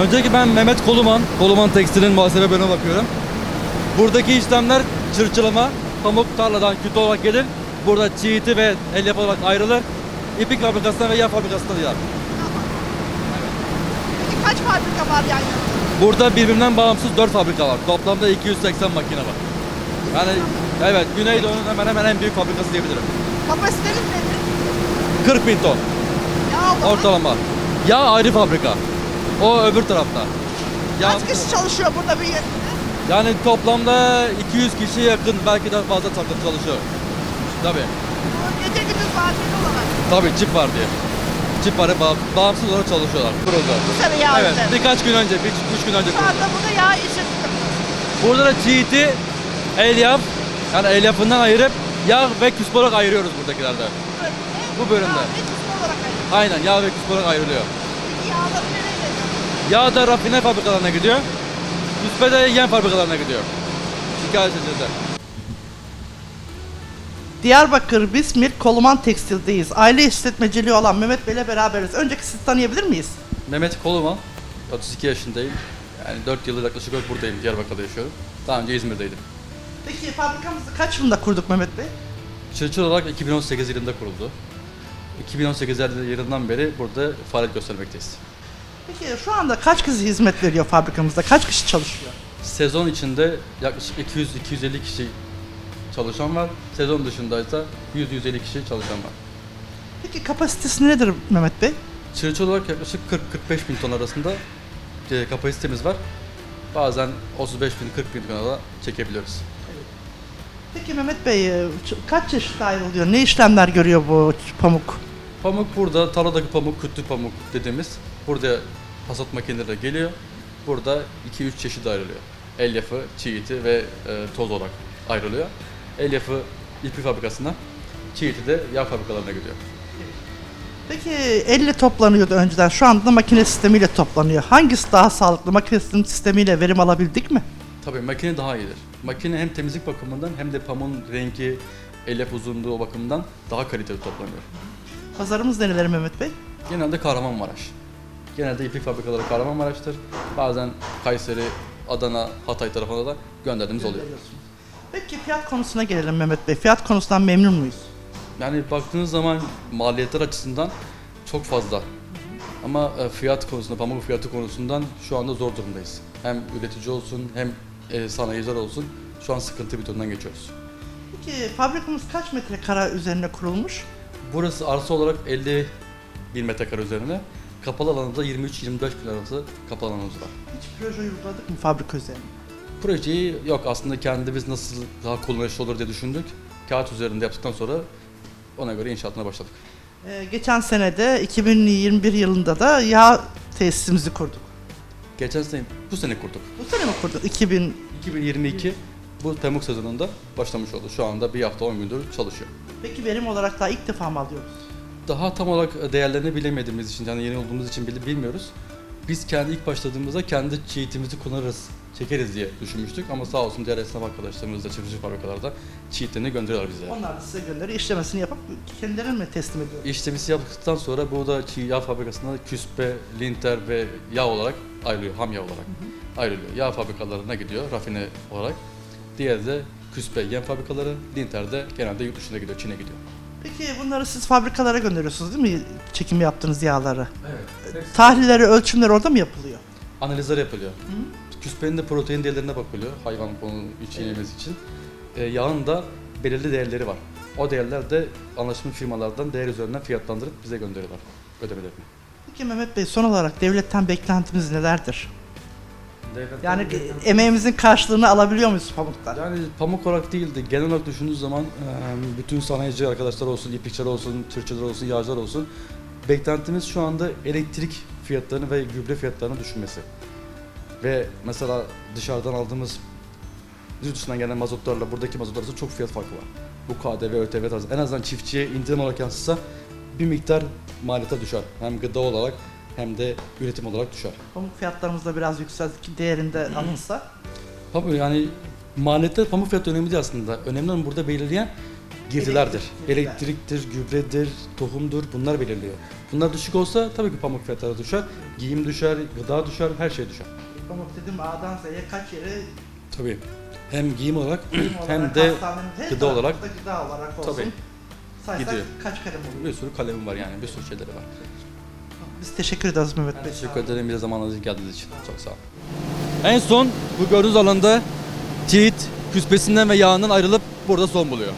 Önceki ben Mehmet Koluman, Koluman Tekstil'in muhasebe bölümüne bakıyorum. Buradaki işlemler çırçılama, pamuk tarladan kütle olarak gelir. Burada çiğiti ve el yapı olarak ayrılır. İpek fabrikasından ve yağ fabrikasından yağ. Peki kaç fabrika var yan yana? Burada birbirinden bağımsız 4 fabrika var. Toplamda 280 makine var. Yani evet Güneydoğu'nun hemen hemen en büyük fabrikası diyebilirim. Kapasiteniz nedir? 40 bin ton Ya o zaman ortalama. Yağ ayrı fabrika. O öbür tarafta. Yağ, kaç kişi çalışıyor burada bir yerinde? yani toplamda 200 kişi yakın belki daha fazla takım çalışıyor. Tabii. Gece gündüz vadeli olarak. Tabii çip var diye. Çip var bağ- bağımsız olarak çalışıyorlar. Kuruldu. Bu sene yağ Evet üzerine. birkaç gün önce, bir, üç gün önce Şu kuruldu. anda burada yağ işletiyor. Burada da çiğiti, elyaf, yani elyafından ayırıp yağ ve küspe olarak ayırıyoruz buradakilerde. Bu bölümde. Yağ ve kısmı olarak ayırıyor. Aynen yağ ve küspe olarak ayrılıyor. Peki yağları nereye? Yağ da rafine fabrikalarına gidiyor. Küspe de yem fabrikalarına gidiyor. Hikaye şekilde. Diyarbakır Bismil Koluman Tekstil'deyiz. Aile işletmeciliği olan Mehmet Bey'le beraberiz. Önceki sizi tanıyabilir miyiz? Mehmet Koluman, 32 yaşındayım. Yani 4 yıldır yaklaşık olarak buradayım, Diyarbakır'da yaşıyorum. Daha önce İzmir'deydim. Peki fabrikamızı kaç yılında kurduk Mehmet Bey? Çırçır olarak 2018 yılında kuruldu. 2018 yılından beri burada faaliyet göstermekteyiz. Peki şu anda kaç kişi hizmet veriyor fabrikamızda? Kaç kişi çalışıyor? Sezon içinde yaklaşık 200-250 kişi çalışan var. Sezon dışında ise 100-150 kişi çalışan var. Peki kapasitesi nedir Mehmet Bey? Çırçır olarak yaklaşık 40-45 bin ton arasında e, kapasitemiz var. Bazen 35 bin 40 bin tona da çekebiliyoruz. Peki Mehmet Bey e, kaç çeşit ayrılıyor? Ne işlemler görüyor bu pamuk? Pamuk burada, tarladaki pamuk, kütlü pamuk dediğimiz. Burada hasat makineleri geliyor. Burada 2-3 çeşit ayrılıyor. Elyafı, çiğiti ve e, toz olarak ayrılıyor. Elyafı ipi fabrikasına, çiğiti de yağ fabrikalarına gidiyor. Peki elle toplanıyordu önceden. Şu anda makine sistemiyle toplanıyor. Hangisi daha sağlıklı? Makine sistemiyle verim alabildik mi? Tabii makine daha iyidir. Makine hem temizlik bakımından hem de pamuğun rengi, elyaf uzunluğu bakımından daha kaliteli toplanıyor. Pazarımız nereleri Mehmet Bey? Genelde Kahramanmaraş. Genelde iplik fabrikaları Kahramanmaraş'tır. Bazen Kayseri, Adana, Hatay tarafına da gönderdiğimiz oluyor. Peki fiyat konusuna gelelim Mehmet Bey. Fiyat konusundan memnun muyuz? Yani baktığınız zaman maliyetler açısından çok fazla. Ama e, fiyat konusunda, pamuk fiyatı konusundan şu anda zor durumdayız. Hem üretici olsun hem e, sanayiciler olsun şu an sıkıntı bir durumdan geçiyoruz. Peki fabrikamız kaç metrekare üzerine kurulmuş? Burası arsa olarak 50 bin metrekare üzerine. Kapalı alanımızda 23-25 bin arası kapalı alanımız var. Hiç proje uyguladık mı fabrika üzerine? Projeyi yok aslında kendimiz nasıl daha kullanışlı olur diye düşündük. Kağıt üzerinde yaptıktan sonra ona göre inşaatına başladık. Ee, geçen sene de 2021 yılında da yağ tesisimizi kurduk. Geçen sene, bu sene kurduk. Bu sene mi kurduk? 2000 2022 bu Temmuz sezonunda başlamış oldu. Şu anda bir hafta 10 gündür çalışıyor. Peki verim olarak daha ilk defa mı alıyoruz? Daha tam olarak değerlerini bilemediğimiz için, yani yeni olduğumuz için bilmiyoruz. Biz kendi ilk başladığımızda kendi çiğitimizi kullanırız, çekeriz diye düşünmüştük. Ama sağ olsun diğer esnaf arkadaşlarımız da çiftçi fabrikalarda çiğitlerini gönderiyorlar bize. Onlar da size gönderiyor. işlemesini yapıp kendilerine mi teslim ediyor? İşlemisi yaptıktan sonra bu da çiğ yağ fabrikasında küspe, linter ve yağ olarak ayrılıyor, ham yağ olarak ayrılıyor. Yağ fabrikalarına gidiyor rafine olarak. Diğeri de küspe, yem fabrikaları, linter de genelde yurt dışına gidiyor, Çin'e gidiyor. Peki bunları siz fabrikalara gönderiyorsunuz değil mi? Çekim yaptığınız yağları. Evet. Tahlilleri, ölçümleri orada mı yapılıyor? Analizler yapılıyor. Küspenin de protein değerlerine bakılıyor hayvan konu için yemesi için. Ee, yağın da belirli değerleri var. O değerler de anlaşmış firmalardan değer üzerinden fiyatlandırıp bize gönderiyorlar ödemelerini. Peki Mehmet Bey son olarak devletten beklentimiz nelerdir? Yani e, emeğimizin karşılığını alabiliyor muyuz pamuktan? Yani pamuk olarak değil de genel olarak düşündüğünüz zaman e, bütün sanayici arkadaşlar olsun, iplikçiler olsun, tırçılar olsun, yağcılar olsun beklentimiz şu anda elektrik fiyatlarını ve gübre fiyatlarını düşürmesi. Ve mesela dışarıdan aldığımız yurt dışından gelen mazotlarla buradaki mazot arasında çok fiyat farkı var. Bu KDV, ÖTV tarzı. En azından çiftçiye indirim olarak yansısa bir miktar maliyete düşer. Hem gıda olarak hem de üretim olarak düşer. Pamuk fiyatlarımız da biraz yükseldi ki değerinde alınsa. Pamuk yani maliyette pamuk fiyatı önemli değil aslında. Önemli olan burada belirleyen girdilerdir. Elektrik, girdiler. Elektriktir, gübredir, tohumdur bunlar belirliyor. Bunlar düşük olsa tabii ki pamuk fiyatları düşer. Giyim düşer, gıda düşer, her şey düşer. Pamuk dedim A'dan Z'ye kaç yere Tabii. Hem giyim olarak giyim hem olarak, de hastanenin her gıda tarafında olarak gıda olarak olsun. Tabii. Saysak Gidiyor. kaç kalem oluyor? bir sürü kalemim var yani bir sürü şeyleri var. Biz teşekkür ederiz Mehmet Bey. Teşekkür ederim bir zamanınızı geldiğiniz için. Çok sağ olun. En son bu gördüğünüz alanda tiğit küspesinden ve yağından ayrılıp burada son buluyor.